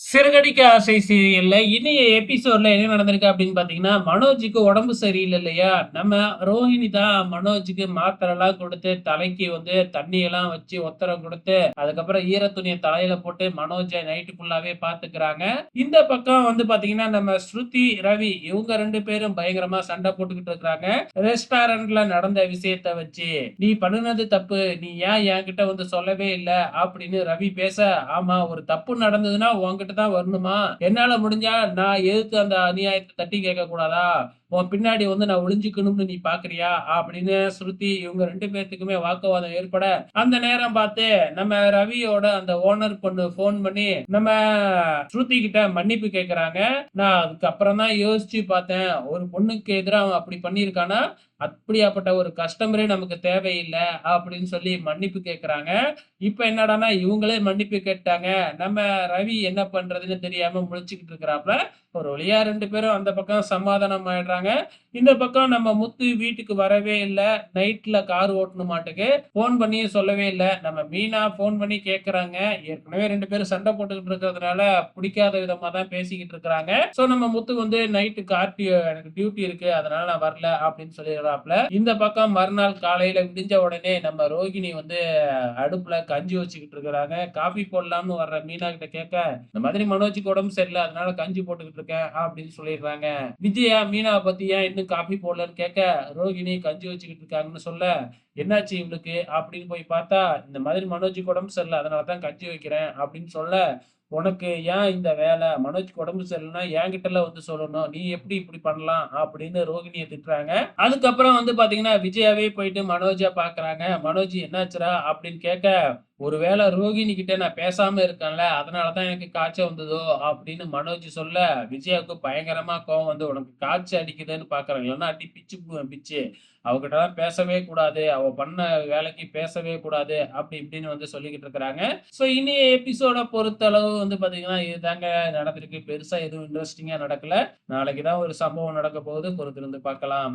சிறுகடிக்க ஆசை சீரியல்ல. இன்றைய எபிசோட்ல என்ன நடந்திருக்கு அப்படின்னு பாத்தீங்கன்னா மனோஜுக்கு உடம்பு சரியில்லை இல்லையா? நம்ம ரோஹிணி தான் மனோஜுக்கு மாத்திரை எல்லாம் கொடுத்து தலைக்கு வந்து தண்ணி எல்லாம் வச்சு ஒத்தரம் கொடுத்து அதுக்கப்புறம் ஈர துணியை தலையில போட்டு மனோஜை நைட்டு ஃபுல்லாவே பாத்துக்கிறாங்க இந்த பக்கம் வந்து பாத்தீங்கன்னா நம்ம ஸ்ருதி ரவி இவங்க ரெண்டு பேரும் பயங்கரமா சண்டை போட்டுக்கிட்டு இருக்கிறாங்க. ரெஸ்டாரண்ட்ல நடந்த விஷயத்த வச்சு நீ பண்ணுனது தப்பு. நீ ஏன் என்கிட்ட வந்து சொல்லவே இல்லை? அப்படின்னு ரவி பேச ஆமா ஒரு தப்பு நடந்ததுன்னா உன்கிட்ட தான் வரணுமா? என்னால முடிஞ்சா நான் எதிர்த்து அந்த அநியாயத்தை தட்டி கேட்க கூடாதா? உன் பின்னாடி வந்து நான் ஒளிஞ்சுக்கணும்னு நீ பாக்குறியா? அப்படின்னு ஸ்ருதி இவங்க ரெண்டு பேர்த்துக்குமே வாக்குவாதம் ஏற்பட அந்த நேரம் பார்த்து நம்ம ரவியோட அந்த ஓனர் பொண்ணு போன் பண்ணி நம்ம ஸ்ருதி கிட்ட மன்னிப்பு கேக்குறாங்க. நான் அதுக்கப்புறம் தான் யோசிச்சு பார்த்தேன். ஒரு பொண்ணுக்கு எதிராக அவன் அப்படி பண்ணியிருக்கானா? அப்படியாப்பட்ட ஒரு கஸ்டமரே நமக்கு தேவையில்லை அப்படின்னு சொல்லி மன்னிப்பு கேக்குறாங்க. இப்ப என்னடான்னா இவங்களே மன்னிப்பு கேட்டாங்க நம்ம ரவி என்ன பண்றதுன்னு தெரியாம முழிச்சுக்கிட்டு இருக்கிறாப்ல. ஒரு வழியா ரெண்டு பேரும் அந்த பக்கம் சமாதானம் ஆயிடுறாங்க. இந்த பக்கம் நம்ம முத்து வீட்டுக்கு வரவே இல்லை. நைட்ல கார் ஓட்டணும் மாட்டுக்கு போன் பண்ணி சொல்லவே இல்லை. நம்ம மீனா போன் பண்ணி கேட்கறாங்க ஏற்கனவே ரெண்டு பேரும் சண்டை போட்டுக்கிட்டு இருக்கிறதுனால பிடிக்காத விதமா தான் பேசிக்கிட்டு இருக்கிறாங்க. சோ நம்ம முத்து வந்து நைட்டு கார் எனக்கு டியூட்டி இருக்கு. அதனால நான் வரல அப்படின்னு சொல்லிடுறாப்ல. இந்த பக்கம் மறுநாள் காலையில விடிஞ்ச உடனே நம்ம ரோகிணி வந்து அடுப்புல கஞ்சி வச்சுக்கிட்டு இருக்கிறாங்க. காஃபி போடலாம்னு வர்ற மீனா கிட்ட கேட்க மாதிரி மனோஜுக்கு உடம்பு சரியில்லை அதனால கஞ்சி போட்டுக்கிட்டு இருக்கேன் அப்படின்னு சொல்லிடுறாங்க. விஜயா மீனாவை பத்தி ஏன் இன்னும் காஃபி போடலன்னு கேட்க ரோகிணி கஞ்சி வச்சுக்கிட்டு இருக்காங்கன்னு சொல்ல என்னாச்சு இவளுக்கு? அப்படின்னு போய் பார்த்தா இந்த மாதிரி மனோஜுக்கு உடம்பு சரியில்லை அதனால தான் கஞ்சி வைக்கிறேன் அப்படின்னு சொல்ல உனக்கு ஏன் இந்த வேலை? மனோஜ்க்கு உடம்பு சரியில்லைன்னா என்கிட்டலாம் வந்து சொல்லணும். நீ எப்படி இப்படி பண்ணலாம்? அப்படின்னு ரோகிணியை திட்டுறாங்க. அதுக்கப்புறம் வந்து பாத்தீங்கன்னா விஜயாவே போயிட்டு மனோஜா பாக்குறாங்க. மனோஜ் என்னாச்சுரா அப்படின்னு கேட்க ஒருவேளை ரோகிணி கிட்ட நான் பேசாம இருக்கேன்ல அதனாலதான் எனக்கு காய்ச்சல் வந்ததோ? அப்படின்னு மனோஜ் சொல்ல விஜயாவுக்கு பயங்கரமா கோவம் வந்து உனக்கு காய்ச்சல் அடிக்குதுன்னு பாக்குறாங்க. இல்லைன்னா அடி பிச்சு பிச்சு. அவகிட்ட பேசவே கூடாது. அவ பண்ண வேலைக்கு பேசவே கூடாது அப்படி இப்படின்னு வந்து சொல்லிக்கிட்டு இருக்கிறாங்க. சோ இனி எபிசோட பொறுத்தளவு வந்து பாத்தீங்கன்னா இதுதாங்க நடந்திருக்கு. பெருசா எதுவும் இன்ட்ரெஸ்டிங்கா நடக்கல. நாளைக்கு தான் ஒரு சம்பவம் நடக்க போகுது. பொறுத்திருந்து பார்க்கலாம்.